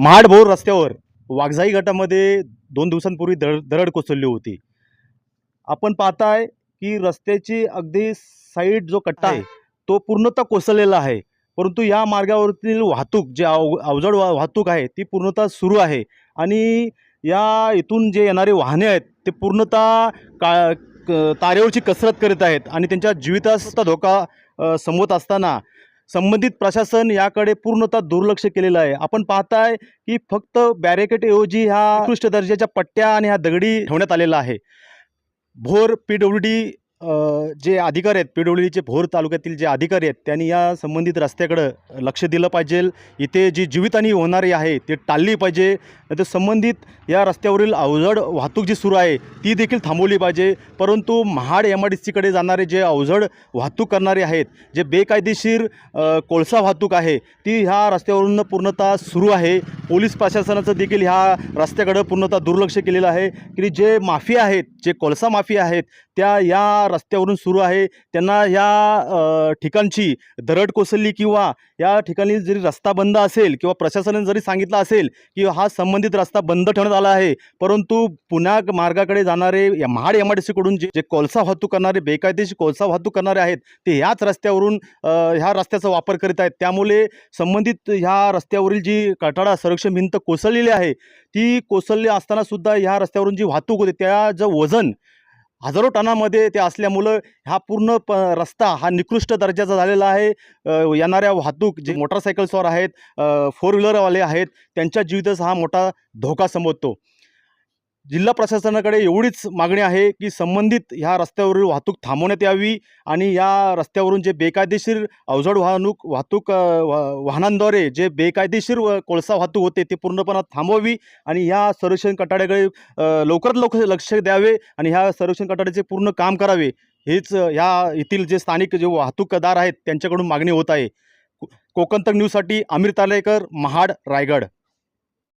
महाडभोर रस्त्यावर वाघजाई गटामध्ये दोन दिवसांपूर्वी दर दरड कोसळली होती. आपण पाहताय की रस्त्याची अगदी साईड जो कट्टा आहे तो पूर्णतः कोसळलेला आहे. परंतु या मार्गावरील वाहतूक जे अव अवजड वा वाहतूक आहे ती पूर्णतः सुरू आहे. आणि या इथून जे येणारे वाहने आहेत ते पूर्णतः का क- तारेवरची कसरत करीत आहेत आणि त्यांच्या जीविताचा धोका अ, समोर असताना संबंधित प्रशासन याकडे पूर्णतः दुर्लक्ष केलेलं आहे. आपण पाहताय की फक्त बॅरेकेटऐवजी ह्या उत्कृष्ट दर्जाच्या पट्ट्या आणि ह्या दगडी ठेवण्यात आलेला आहे. Bhor P W D J अधिकारी आहेत पी डब्ल्यू डीचे भोर तालुक्यातील जे अधिकारी आहेत त्यांनी या संबंधित रस्त्याकडं लक्ष दिलं पाहिजे. इथे जी जीवितहानी होणारी आहे ती टाळली पाहिजे. तर संबंधित या रस्त्यावरील अवजड वाहतूक जी सुरू आहे ती देखील थांबवली पाहिजे. परंतु महाड एम आय डी सीकडे जाणारे जे अवजड वाहतूक करणारे आहेत जे बेकायदेशीर कोळसा वाहतूक आहे ती ह्या रस्त्यावरून पूर्णतः सुरू आहे. पोलीस प्रशासनाचं देखील ह्या रस्त्याकडं पूर्णतः दुर्लक्ष केलेलं आहे की जे माफिया आहेत जे कोळसा माफिया आहेत त्या या रस्त्यावरून सुरू आहे. त्यांना या ठिकाणची दरड कोसळली किंवा या ठिकाणी जरी रस्ता बंद असेल किंवा प्रशासनाने जरी सांगितलं असेल की हा संबंध संबंधित रस्ता बंद ठेवण्यात आला आहे. परंतु पुण्या मार्गाकडे जाणारे या महाड एम आय डी सीकडून जे कोळसा वाहतूक करणारे बेकायदेशीर कोळसा वाहतूक करणारे आहेत ते ह्याच रस्त्यावरून ह्या रस्त्याचा वापर करीत आहेत. त्यामुळे संबंधित ह्या रस्त्यावरील जी कठाडा संरक्षण भिंत कोसळलेली आहे ती कोसळली असताना सुद्धा ह्या रस्त्यावरून जी वाहतूक होते त्या वजन हजारो टनामध्ये ते असल्यामुळं हा पूर्ण प रस्ता हा निकृष्ट दर्जाचा झालेला आहे. येणाऱ्या वाहतूक जे मोटरसायकल्सवर आहेत फोर व्हीलरवाले आहेत त्यांच्या जीवितच हा मोठा धोका समजतो जिल्हा प्रशासनाकडे एवढीच मागणी आहे की संबंधित ह्या रस्त्यावरील वाहतूक थांबवण्यात यावी आणि या रस्त्यावरून जे बेकायदेशीर अवजड वाहनूक वाहतूक वाहनांद्वारे जे बेकायदेशीर कोळसा वाहतूक होते ते पूर्णपणे थांबवावी आणि ह्या संरक्षण कटाड्याकडे लवकरात लवकर लक्ष द्यावे आणि ह्या संरक्षण कटाड्याचे पूर्ण काम करावे हेच ह्या येथील जे स्थानिक जे वाहतूकदार आहेत त्यांच्याकडून मागणी होत आहे. को- कोकण तक न्यूजसाठी आमिर तालेकर महाड रायगड.